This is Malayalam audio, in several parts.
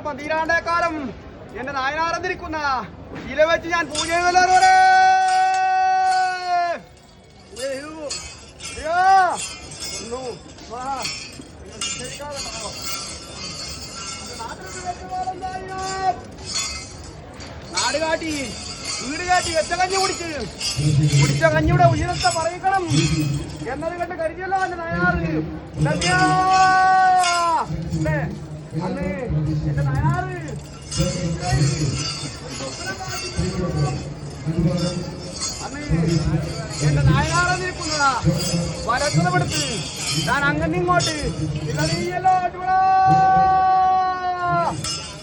പന്തീരാണ്ടേക്കാലം എന്റെ നായനാറന്നിരിക്കുന്ന ഇല വെച്ച് ഞാൻ പൂജ ചെയ്തല്ലോ നാട് കാട്ടി വീട് കാട്ടി വെച്ച കഞ്ഞി കുടിച്ച്. കുടിച്ച കഞ്ഞിയുടെ ഉയരത്തെ പറയിക്കണം. എന്നത് കണ്ട് കരുതിയല്ലോ എന്റെ നയനാറ് നന്ദിയാ. അല്ലേ? അന്നേ എന്റെ നയനാറ് നിൽക്കുന്നതാ വലത്തതെടുത്ത് ഞാൻ അങ്ങനെ ഇങ്ങോട്ട് ഇല്ല നീയല്ലോ അടിപൊളാ.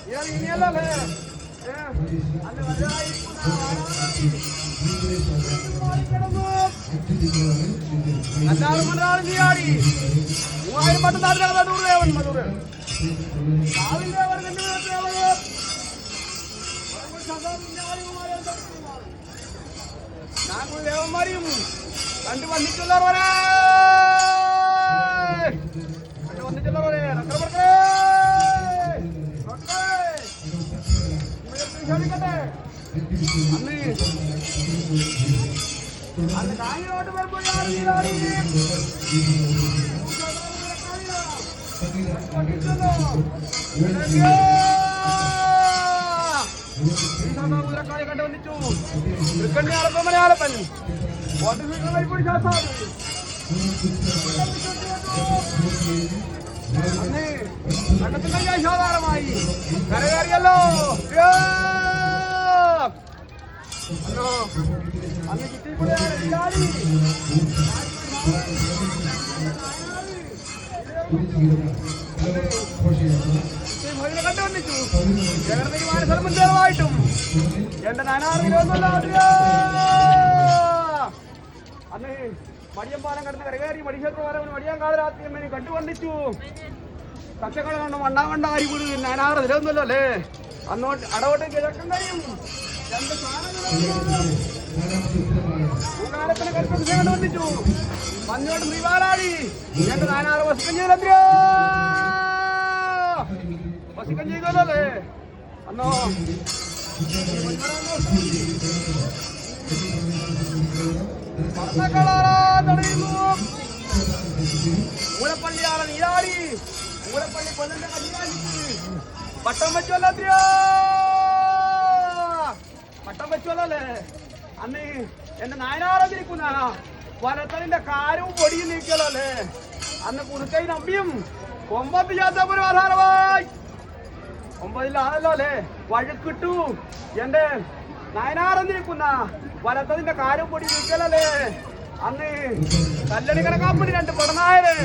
ഇല്ല നീയല്ലോ അല്ലേ അന്ന് വലുതായിരിക്കുന്ന അഞ്ചാറ് മണിയാളും ചെയ്യാടി മൂവായിരം പട്ട് നാട്ടിലാണ് മധൂർ ദേവൻ മധൂർ രാവിലെ ദേവൻ കണ്ടു ദേവൻ നാല് ദേവന്മാരെയും കണ്ടു വന്നിട്ടുള്ളവരെ കണ്ടു വന്നിട്ടുള്ളവരെ രക്ഷപ്പെട്ടേ ക്ഷണിക്കട്ടെ അന്ന് അന്ന് കാഞ്ഞിലോട്ട് വരുമ്പോൾ ഞാൻ നീരാടി കണ്ടു വന്നിട്ടു തൃക്കണ്ണി അളപ്പം മലയാളപ്പൻ കൂടി ശാസ്ത്രം അന്ന് കണ്ടത്തിന്റെ യശോധാരമായി കരകയറിയല്ലോ അന്ന് കിട്ടിക്കൂടെയാണ് ജഗർമ്മയ്ക്ക് മാനസരം മുൻപേറുമായിട്ടും എന്റെ നാനാറിലൊന്നുമല്ല അന്ന് മടിയമ്പാലം കടന്ന് കരകയറി മടിക്ഷേത്രവാരം മടിയാങ്കാല രാത്രി അമ്മേനെ കണ്ടുവന്നിച്ചു കച്ചകൾ കണ്ട് മണ്ണാവണ്ട അരി വീട് നാനാറ് ഇതിലൊന്നുമല്ലോ അല്ലേ അന്നോട്ട് അടവോട്ട് കിഴക്കൻ കഴിയും രണ്ട് പൂക്കാലത്തിന് കൽപ്പന കണ്ടുവന്നിച്ചു മഞ്ഞോട്ട് ശ്രീപാലാടി എന്റെ നാനാറ് വസിക്കം ചെയ്തോ വസിക്കം ചെയ്തല്ലോ അന്നോ മൂലപ്പള്ളിയാണ് നീരാടി. മൂലപ്പള്ളി കൊല്ലന്റെ കല്യാണിക്ക് പട്ടം വെച്ചല്ലോ പട്ടം വെച്ചല്ലേ അന്ന് എന്റെ നായനാറിരിക്കുന്ന വനത്തലിന്റെ കാരവും പൊടിയും നീക്കലല്ലേ അന്ന് കുറുക്കൈ നമ്പിയും ഒമ്പത് ജാത്തപുരം ആധാരമായി ഒമ്പതിലാണല്ലോ അല്ലേ? വഴുക്കിട്ടു. എന്റെ നയനാറന്നിരിക്കുന്ന വലത്തതിന്റെ കാര്യം പൊടി നീക്കലല്ലേ അന്ന് കല്ലടി കണക്കാപ്പിടി രണ്ട് പടനായര്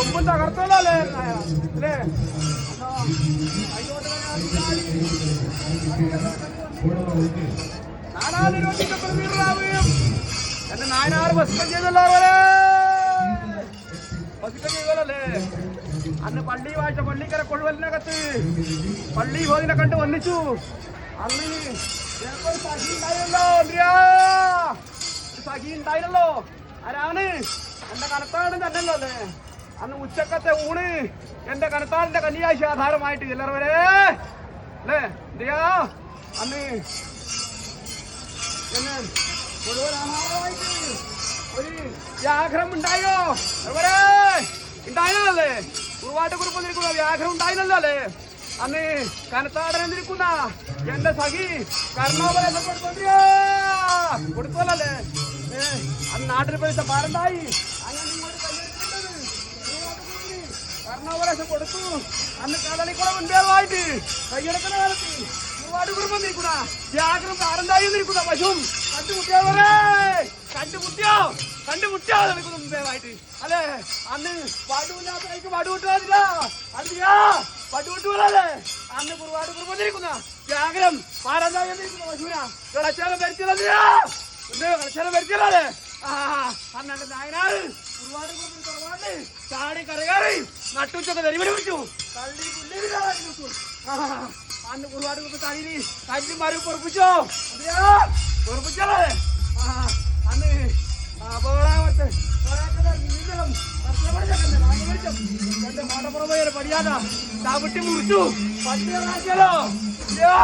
ഒമ്പും തകർത്തല്ലോ അല്ലേ? അല്ലേ? അന്നോ, എന്റെ നായനാറ് വസ്ത്രം ചെയ്തല്ലോ അവരെ. വസ്ത്രം ചെയ്തല്ലേ അന്ന് പള്ളി വാഴ്ച പള്ളിക്കര കൊഴുവലിനകത്ത് പള്ളി പോതിനെ കണ്ട് വന്നിച്ചു. അന്ന് സഖി ഉണ്ടായിരുന്നല്ലോ സഖി ഉണ്ടായിരുന്നല്ലോ ആരാണ്? എന്റെ കനത്താട് തന്നെയല്ലോ അല്ലേ അന്ന് ഉച്ചക്കത്തെ ഊണ് എന്റെ കനത്താടിന്റെ കന്യാശി ആധാരമായിട്ട് ചിലർവരെ അല്ലേ? എന്തിയാ അന്ന് വ്യാഘ്രം ഉണ്ടായോ എവരെ ഉണ്ടായിരുന്നല്ലേ കുറുവാട്ട് കുറുപ്പം നിൽക്കുന്ന വ്യാഘ്രം ഉണ്ടായിരുന്നല്ലോ അല്ലേ അന്ന് കനത്താടനെ നിൽക്കുന്ന എന്റെ സഖി കർണോപദേശം കൊടുത്തോലല്ലേ ഏ, അന്ന് നാട്ടിൽ പൈസ പാരണ്ടായി അങ്ങനെ ഇങ്ങോട്ട് കയ്യെടുത്തിട്ടത്. കർണോപദേശം കൊടുത്തു അന്ന് കടലിക്കുളം മുൻപേറുമായിട്ട് കൈയെടുക്കുന്ന കാലത്ത് ഒരുപാട് കുടുംബം നിൽക്കുന്ന വ്യാഘ്രം കണ്ടു നിൽക്കുന്ന കണ്ടു കണ്ടുമുട്ടിയവരെ കണ്ടുമുട്ടിയോ? കണ്ടുമുട്ടിയോ നിൽക്കുന്ന മുമ്പേവായിട്ട്. അല്ലേ? അന്ന് പാടുമില്ലാത്തവർക്ക് പാടുവിട്ടില്ല അറിയാ പാടുവിട്ടൂലേ അന്ന് ഒരുപാട് കുടുംബം നിൽക്കുന്ന വ്യാഘ്രം പാരണ്ടായി നിൽക്കുന്ന പശുവിന കളച്ചാലം ഭരിച്ചില്ല കളച്ചാലം ഭരിച്ചില്ലേ ആ അന്നെ നായനാറ് ഒരുപാട് കുടുംബം കുറവാണ്ട് ചാടി കരകയറി നട്ടുച്ചൊക്കെ തെരുവിന് വിളിച്ചു തള്ളി പുല്ലില്ലാതെ ആ അന്ന് ഒരുപാട് തലയിൽ തള്ളി മാറി പൊറപ്പിച്ചോ പൊറപ്പിച്ചോളേ അന്ന് അപകടാമത്തെ. എന്റെ കോട്ടപ്പുറം പോയൊരു പടിയാത ചവിട്ടി മുറിച്ചു പട്ടി ഇറങ്ങിയാലോ ഇയ്യോ.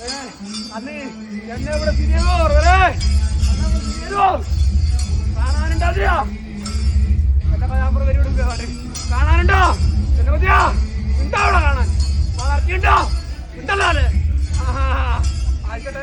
ഏ, അന്ന് എന്നെ ഇവിടെ തിരിയോ തിരിയോ കാണാനുണ്ടാതിയാ എന്റെ കഥാപുറം വരും കാണാനുണ്ടോ എന്നെ മതിയാ ഉണ്ടോ അവിടെ കാണാൻ വളർത്തിയുണ്ടോ விட்டலாரு ஆகட்டே